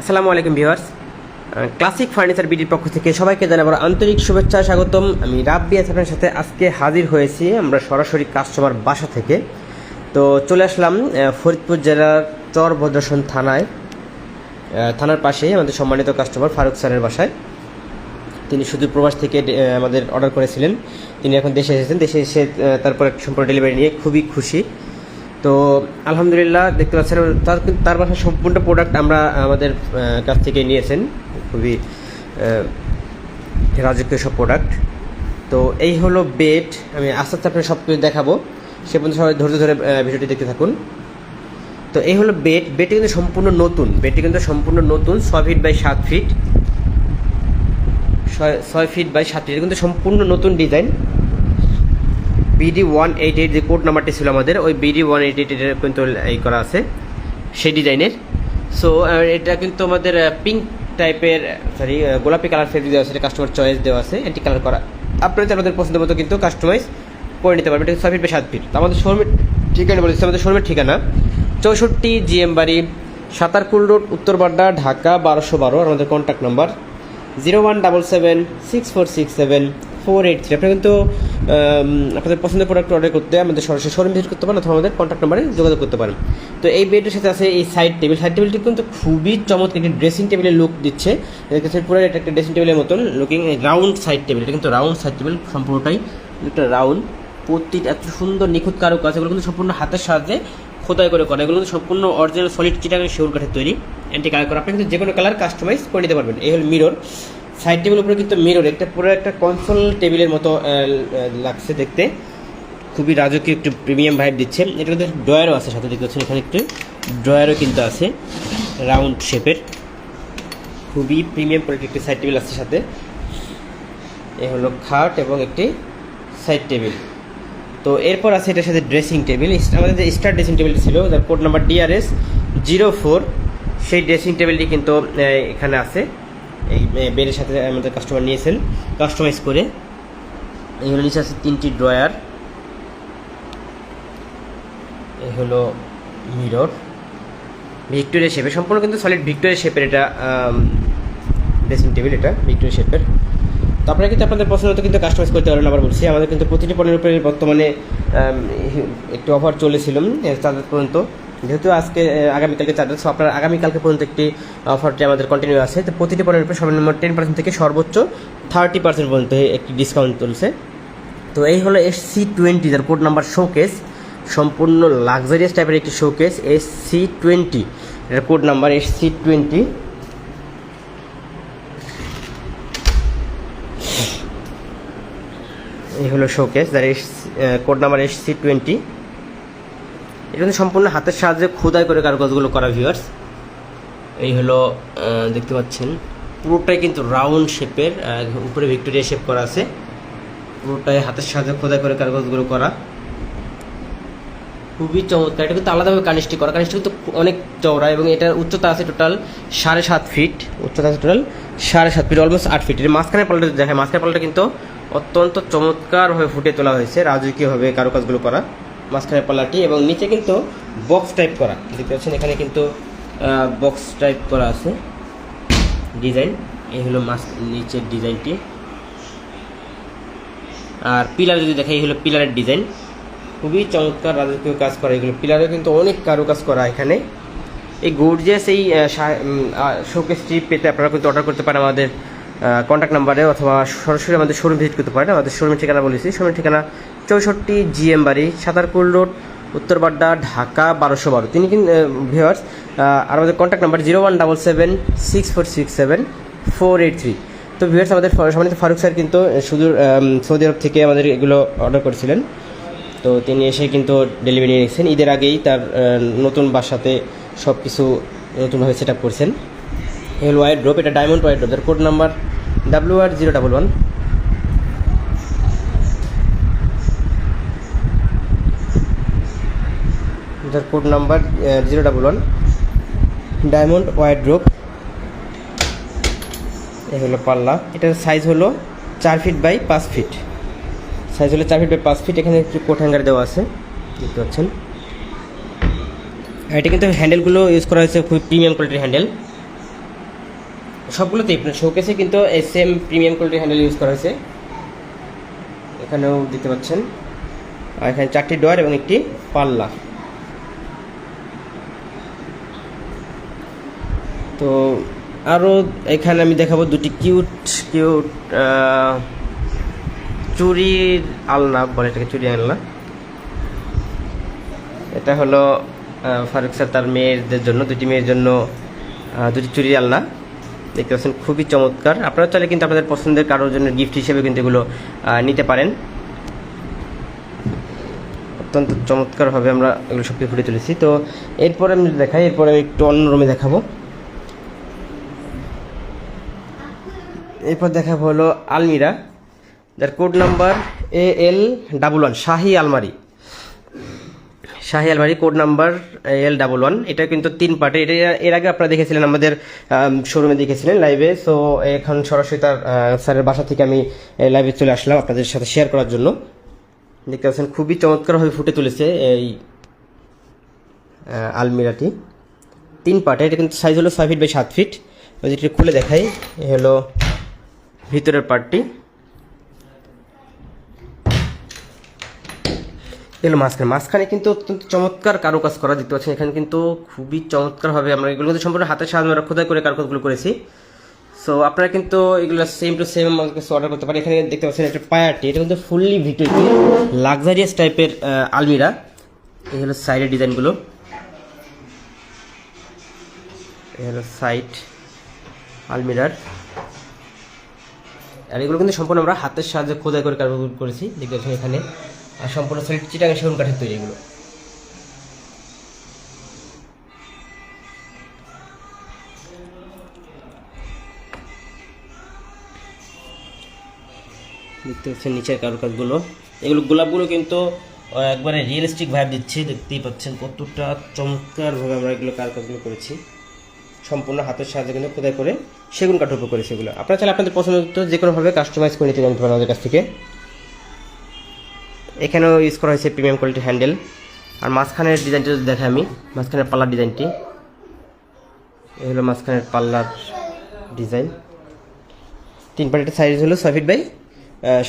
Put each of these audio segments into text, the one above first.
আসসালামু আলাইকুম viewers. Classic furniture বিডির পক্ষ থেকে সবাইকে জানাব আন্তরিক শুভেচ্ছা, স্বাগতম। আমি রাব্বি আপনার সাথে। আজকে হাজির হয়েছি আমরা সরাসরি কাস্টমার বাসা থেকে। তো চলে আসলাম ফরিদপুর জেলার চর থানায়। থানার পাশেই আমাদের সম্মানিত কাস্টমার ফারুক স্যারের বাসায়। তিনি শুধু প্রবাস থেকে আমাদের অর্ডার করেছিলেন। তিনি এখন দেশে এসেছেন। দেশে এসে তারপর সম্পূর্ণ ডেলিভারি নিয়ে খুবই খুশি। তো আলহামদুলিল্লাহ দেখতে পাচ্ছেন, তার তার বাসার সম্পূর্ণ প্রোডাক্ট আমরা আমাদের কাছ থেকে নিয়েছেন। খুবই রাজকীয় সব প্রোডাক্ট তো এই হলো বেড আমি আস্তে আস্তে আপনার সব কিছু দেখাবো। সে পর্যন্ত সবাই ধৈর্য ধরে ভিডিওটি দেখতে থাকুন। তো এই হলো বেড বেডটি কিন্তু সম্পূর্ণ নতুন। বেডটি কিন্তু সম্পূর্ণ নতুন, ছয় ফিট বাই সাত ফিট ছয়- ছয় ফিট বাই সাত ফিট কিন্তু সম্পূর্ণ নতুন design BD one eight eight যে কোড নাম্বারটি ছিল আমাদের, ওই বিডি ওয়ান এইট এইট কিন্তু এই করা আছে, সেই ডিজাইনের। সো এটা কিন্তু আমাদের পিঙ্ক টাইপের সরি গোলাপি কালার ফেব্রিক দেওয়া আছে, এটা কাস্টমার চয়েস দেওয়া আছে এন্টি কালার করা। আপনারা আপনাদের পছন্দ মতো কিন্তু কাস্টমাইজ করে নিতে পারবেন। এটা ছয় ফিট বাই সাত ফিট আমাদের শোরুমের ঠিকানা বলেছি আমাদের শোরুমের ঠিকানা। চৌষট্টি জিএম বাড়ি, সাতারকুল রোড, উত্তর উত্তরবাড্ডা ঢাকা, বারোশো বারো আমাদের contact number zero one double seven six four six seven four eight three আপনারা কিন্তু আপনাদের পছন্দের প্রোডাক্ট অর্ডার করতে আমাদের সরাসরি শোরুম ভিজিট করতে পারেন অথবা আমাদের কন্ট্যাক্ট নাম্বারে যোগাযোগ করতে পারেন। তো এই বেডের সাথে আছে এই সাইড টেবিল সাইড টেবিলটি কিন্তু খুবই চমৎকার একটি ড্রেসিং টেবিলের লুক দিচ্ছে। পুরো এটা একটা ড্রেসিং টেবিলের মতন লুকিং রাউন্ড সাইড টেবিল এটা কিন্তু রাউন্ড সাইড টেবিল সম্পূর্ণটাই। একটা রাউন্ড প্রতিটা এত সুন্দর নিখুঁত কারও কাজ এগুলো কিন্তু সম্পূর্ণ হাতের সাহায্যে খোদাই করে করা। এগুলো কিন্তু সম্পূর্ণ অরিজিনাল সলিড চিটাগাং শিউর কাঠের তৈরি। অ্যান্টি কালার করা। আপনি কিন্তু যে কোনো কালার কাস্টমাইজ করে নিতে পারবেন। এই হল মিরর সাইড টেবিল উপরে কিন্তু মিরর একটা পুরো একটা কনসোল টেবিলের মতো লাগছে দেখতে। খুবই রাজকীয় একটু প্রিমিয়াম ভাইব দিচ্ছে। এটা কিন্তু ড্রয়ারও আছে সাথে, দেখতে পাচ্ছেন এখানে একটু ড্রয়ারও কিন্তু আছে রাউন্ড শেপের খুবই প্রিমিয়াম কোয়ালিটি একটি সাইড টেবিল আছে সাথে। এ হলো খাট এবং একটি সাইড টেবিল তো এরপর আছে এটার সাথে ড্রেসিং টেবিল আমাদের যে স্টার ড্রেসিং টেবিল ছিল যার code number DRS zero four সেই ড্রেসিং টেবিলটি কিন্তু এখানে আছে। এই বেডের সাথে আমাদের কাস্টমার নিয়েছেন। কাস্টমাইজ করে। এগুলো নিচে আছে তিনটি ড্রয়ার। এই হলো মিরর। ভিক্টোরিয়া শেপের, সম্পূর্ণ কিন্তু সলিড ভিক্টোরিয়া শেপের এটা ড্রেসিং টেবিল এটা, ভিক্টোরিয়া শেপের। তো আপনারা কিন্তু আপনাদের পছন্দ মতো কিন্তু কাস্টমাইজ করতে পারেন আবার বলছি, আমাদের কিন্তু প্রতিটি পণ্যের উপরে বর্তমানে একটু অফার চলেছিল তাদের পর্যন্ত। যেহেতু আজকে আগামীকালকে সো আপনার আগামীকালকে পর্যন্ত একটি অফারটি আমাদের কন্টিনিউ আছে। তো প্রতিটি পণ্যের উপরে সর্বনিম্ন টেন পার্সেন্ট থেকে সর্বোচ্চ থার্টি পার্সেন্ট পর্যন্ত একটি ডিসকাউন্ট চলছে। তো এই হলো এস সি টোয়েন্টি যার কোড নাম্বার শোকেস সম্পূর্ণ লাক্সারিয়াস টাইপের একটি শোকেস এস সি টোয়েন্টি এটার code number S C twenty এই হলো শোকেস যার S code number S C twenty এটা কিন্তু সম্পূর্ণ হাতের সাহায্যে খোদাই করে কারুকাজগুলো করা ভিউয়ার্স এই হলো দেখতে পাচ্ছেন। পুরোটাই কিন্তু রাউন্ড শেপের উপরে ভিক্টোরিয়া শেপ করা আছে। পুরোটাই হাতের সাহায্যে খোদাই করে কাগজগুলো করা। খুবই চমৎকার। এটা কিন্তু আলাদাভাবে কানিস্টি করা। কানিস্টি কিন্তু অনেক চওড়া এবং এটার উচ্চতা আছে টোটাল সাড়ে সাত ফিট উচ্চতা আছে টোটাল সাড়ে সাত ফিট অলমোস্ট আট ফিট এর মাঝখানে পাল্টা দেখায় মাঝখানে পাল্টা কিন্তু অত্যন্ত চমৎকারভাবে ফুটে তোলা হয়েছে। রাজকীয়ভাবে কারুকাজগুলো করা। মাঝখানে পাল্লাটি এবং নিচে কিন্তু বক্স টাইপ করা। দেখতে পাচ্ছেন এখানে কিন্তু বক্স টাইপ করা আছে। ডিজাইন এই হলো মাছ নিচের ডিজাইনটি আর পিলার যদি দেখে এই হলো পিলারের ডিজাইন খুবই চমৎকার রাজকীয় কাজ করা। এগুলো পিলারে কিন্তু অনেক কারুকাজ করা এখানে। এই গর্জিয়াস এই শোকেসটি পেতে আপনারা কিন্তু অর্ডার করতে পারেন আমাদের কন্ট্যাক্ট নাম্বারে অথবা সরাসরি আমাদের শোরুম ভিজিট করতে পারেন। আমাদের শোরুমের ঠিকানা বলেছি। শোরুমের ঠিকানা চৌষট্টি জিএম বাড়ি, সাঁতারকুল রোড উত্তরবাড্ডা ঢাকা, বারোশো বারো। তিনি কিন্তু ভিওয়ার্স আর আমাদের contact number zero one double seven six four six seven four eight three. তো ভিউয়ার্স আমাদের সম্মানিত ফারুক স্যার কিন্তু সুদূর সৌদি আরব থেকে আমাদের এগুলো অর্ডার করেছিলেন। তো তিনি এসে কিন্তু ডেলিভারি নিয়ে গেছেন ঈদের আগেই তার নতুন বাসাতে সব কিছু নতুনভাবে সেট আপ করছেন। হেল ওয়াইড ড্রপ এটা ডায়মন্ড ওয়াইড ড্রপ যার code number W R zero double one যার code number zero double one diamond wide drop এ হলো পাল্লা। এটার সাইজ হলো চার ফিট বাই পাঁচ ফিট সাইজ হলো চার ফিট বাই পাঁচ ফিট এখানে একটু কোট হ্যাঙ্গার দেওয়া আছে, দেখতে পাচ্ছেন। এটা কিন্তু হ্যান্ডেলগুলো ইউজ করা হয়েছে খুব প্রিমিয়াম কোয়ালিটির হ্যান্ডেল সবগুলোতেই শোকেসে কিন্তু same premium quality handle use করা হয়েছে। এখানেও দিতে পাচ্ছেন। আর এখানে চারটি ডয়ার এবং একটি পাল্লা তো আরও এখানে আমি দেখাবো দুটি কিউট কিউট চুরির আলনা, বলে এটাকে চুরি আলনা। এটা হলো ফারুক স্যার তার মেয়েদের জন্য, দুটি মেয়ের জন্য দুটি চুরি আলনা। দেখতে পাচ্ছেন, খুবই চমৎকার। আপনারা চাইলে কিন্তু আপনাদের পছন্দের কারোর জন্য গিফট হিসেবে কিন্তু এগুলো নিতে পারেন। অত্যন্ত চমৎকারভাবে আমরা এগুলো সব ফুটে তুলেছি। তো, এরপরে আমি দেখাই, এরপরে আমি একটু অন্য রুমে দেখাবো। এরপর দেখা হলো আলমিরা। যার code number A L double one শাহি আলমারি। শাহি আলমারি code number L double one এটা কিন্তু তিন পার্টে এটা এর আগে আপনারা দেখেছিলেন, আমাদের শোরুমে দেখেছিলেন লাইভে সো এখন সরাসরি তার স্যারের বাসা থেকে আমি লাইভে চলে আসলাম আপনাদের সাথে শেয়ার করার জন্য। দেখতে পাচ্ছেন, খুবই চমৎকারভাবে ফুটে তুলেছে এই আলমিরাটি। তিন পার্টে এটা কিন্তু সাইজ হলো ছয় ফিট বাই সাত ফিট যেটি খুলে দেখাই, এ হলো ভিতরের পার্টটি। এগুলো মাঝখানে। মাঝখানে কিন্তু অত্যন্ত চমৎকার কারুকাজ করা, দেখতে পাচ্ছেন এখানে কিন্তু খুবই চমৎকারভাবে আমরা এগুলো কিন্তু সম্পূর্ণ হাতের সাহায্যে আমরা খোদাই করে কারুকাজগুলো করেছি। সো আপনারা কিন্তু এগুলো সেম টু সেম আমাদের কাছে অর্ডার করতে পারেন। এখানে দেখতে পাচ্ছেন একটা পায়ারটি এটা কিন্তু ফুললি ভিক্টোরিয়া লাক্সারিয়াস টাইপের আলমিরা। এই হলো সাইডের ডিজাইনগুলো এই হলো সাইড আলমিরার। আর এগুলো কিন্তু সম্পূর্ণ আমরা হাতের সাহায্যে খোদাই করে কারুকাজ করেছি। দেখতে এখানে, আর সম্পূর্ণ সেট চিটাঙ্গা সেগুন কাঠের তৈরি এগুলো। দেখতে পাচ্ছেন নিচের কারুকাজগুলো। এগুলো গোলাপগুলো কিন্তু একবারে রিয়েলিস্টিক ভাইব দিচ্ছে। দেখতেই পাচ্ছেন কতটা চমৎকারভাবে আমরা এগুলো কারুকাজগুলো করেছি। সম্পূর্ণ হাতের সাহায্যে কিন্তু খোদাই করে সেগুন কাঠ উপর করেছি এগুলো। আপনারা চাইলে আপনাদের পছন্দ যে কোনোভাবে কাস্টমাইজ করে নিতে পারেন আমাদের কাছ থেকে। এখানেও ইউজ করা হয়েছে প্রিমিয়াম কোয়ালিটি হ্যান্ডেল আর মাঝখানের ডিজাইনটা যদি দেখে আমি, মাঝখানের পাল্লার ডিজাইনটি এই হলো মাঝখানের পাল্লার ডিজাইন তিন পার্টির সাইজ হলো ছয় ফিট বাই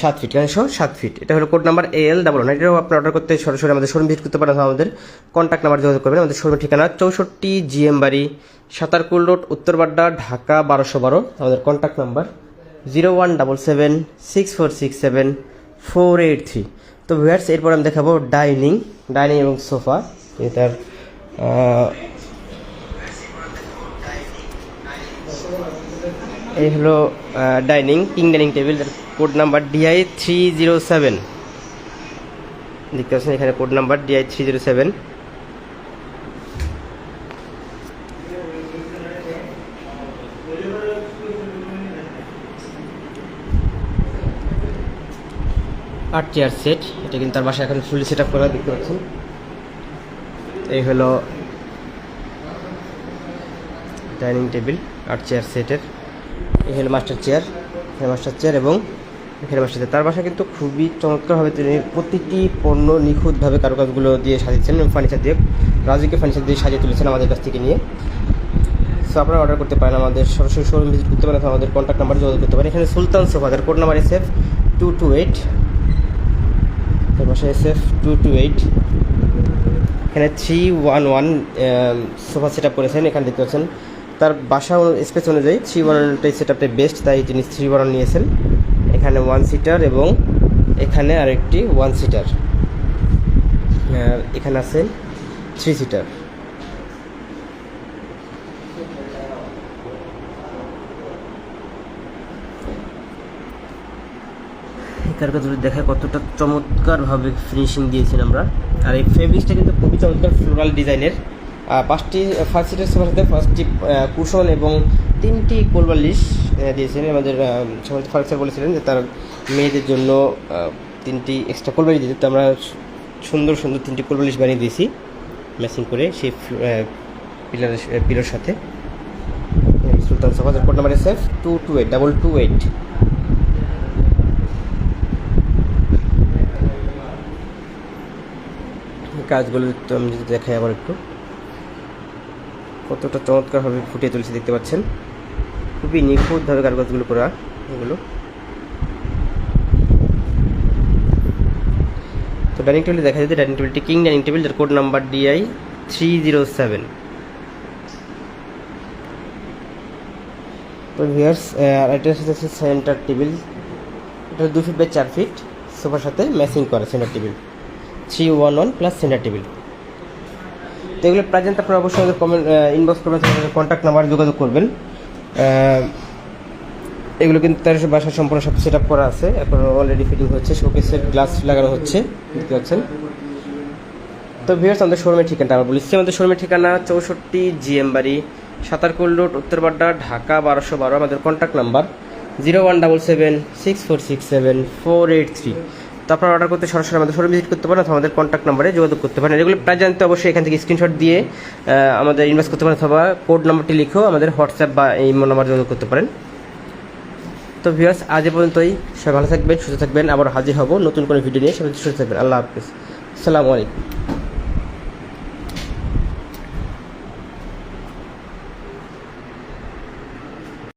সাত ফিট কারণ সহ সাত ফিট এটা হলো code number L double one এটাও আপনি অর্ডার করতে সরাসরি আমাদের শোরুম ভিজিট করতে পারেন আমাদের কন্ট্যাক্ট নাম্বার যোগাযোগ করবেন। আমাদের শোরুমের ঠিকানা চৌষট্টি জিএম বাড়ি, সাতারকুল রোড উত্তরবাড্ডা ঢাকা বারোশো বারো। আমাদের contact number zero one double seven six four six seven four eight three তো ভিউয়ার্স এরপর আমি দেখাবো ডাইনিং ডাইনিং এবং সোফা এটার এই হলো dining king dining table code number DI three zero seven দেখতে পাচ্ছেন এখানে code number DI three zero seven আট চেয়ার সেট, এটা কিন্তু তার বাসায় এখন ফুলি সেট আপ করা, দেখতে পাচ্ছেন। এই হলো ডাইনিং টেবিল আট চেয়ার সেটের। এই হলো মাস্টার চেয়ার মাস্টার চেয়ার এবং মাস্টার চেয়ার তার বাসা কিন্তু খুবই চমৎকারভাবে তিনি প্রতিটি পণ্য নিখুঁতভাবে কারুকাজগুলো দিয়ে সাজিয়েছেন ফার্নিচার দিয়ে, রাজুকে ফার্নিচার দিয়ে সাজিয়ে তুলেছেন আমাদের কাছ থেকে নিয়ে। সো আপনারা অর্ডার করতে পারেন আমাদের, সরাসরি শোরুম ভিজিট করতে পারেন আমাদের কন্ট্যাক্ট নাম্বার যোগাযোগ করতে পারেন। এখানে সুলতান সোফা যার code number S F two two eight তার বাসা S F two two eight এখানে three one one sofa set up করেছেন, এখানে দেখতে পাচ্ছেন। তার বাসা স্পেস অনুযায়ী থ্রি ওয়ানটাই সেট আপটা বেস্ট তাই তিনি থ্রি ওয়ান নিয়েছেন। এখানে ওয়ান সিটার এবং এখানে আরেকটি ওয়ান সিটার আর এখানে আছে থ্রি সিটার কার কাছে দেখা কতটা চমৎকারভাবে ফিনিশিং দিয়েছেন আমরা। আর এই ফেব্রিক্সটা কিন্তু খুবই চমৎকার ফ্লোরাল ডিজাইনের পাঁচটি ফার্স্ট সিটের সোফার সাথে পাঁচটি কুশন এবং তিনটি কোলবালিশ দিয়েছেন আমাদের সবাই ফারুক স্যার বলেছিলেন যে তার মেয়েদের জন্য তিনটি এক্সট্রা কোলবালিশ দিতে তো আমরা সুন্দর সুন্দর তিনটি কোলবালিশ বানিয়ে দিয়েছি ম্যাচিং করে সেই পিলারের পিলার সাথে। Sultan sofa code number S two two eight double two eight কাজগুলো আমি যদি দেখাই আবার একটু। কতটা চমৎকারভাবে ফুটিয়ে তুলছে দেখতে পাচ্ছেন। খুবই নিখুঁতভাবে কাগজগুলো করা এগুলো। তো ডাইনিং টেবিল দেখা যাচ্ছে ডাইনিং টেবিলটি কিং ডাইনিং টেবিল, যার code number DI three zero seven তো ভিয়ার্স এটা হচ্ছে সেন্টার টেবিল। এটা দু ফিট বাই চার ফিট, সোফার সাথে ম্যাচিং করা centre table. Three one one plus centre table. তো এগুলো জানতে আপনারা অবশ্যই আমাদের কমেন্ট ইনবক্স করবেন কন্ট্যাক্ট নাম্বার যোগাযোগ করবেন। এগুলো কিন্তু তার বাসা সম্পূর্ণ সব সেট আপ করা আছে। এখন অলরেডি ফিটিং হচ্ছে শোকেসের গ্লাস লাগানো হচ্ছে, দেখতে পাচ্ছেন। তো ভিউয়ার্স আমাদের শোরুমের ঠিকানাটা আমরা বলেছি। আমাদের শোরুমের ঠিকানা চৌষট্টি জিএম বাড়ি, সাতারকুল রোড, উত্তরবাড্ডা, ঢাকা বারোশো বারো। আমাদের contact number zero one double seven six four six seven four eight three তো আপনারা অর্ডার করতে সরাসরি আমাদের শোরুম ভিজিট করতে পারেন অথবা আমাদের কন্ট্যাক্ট নাম্বারে যোগাযোগ করতে পারেন। এগুলো প্রায় জানতে অবশ্যই এখান থেকে স্ক্রিনশট দিয়ে আমাদের ইনভেস্ট করতে পারেন অথবা কোড নাম্বারটি লিখেও আমাদের হোয়াটসঅ্যাপ বা এই নাম্বার যোগাযোগ করতে পারেন। তো ভিউয়ার্স আজ পর্যন্তই। সবাই ভালো থাকবেন, সুস্থ থাকবেন। আবার হাজির হব নতুন কোনো ভিডিও নিয়ে। সবাই সুস্থ থাকবেন। আল্লাহ হাফিজ। আসসালামু আলাইকুম।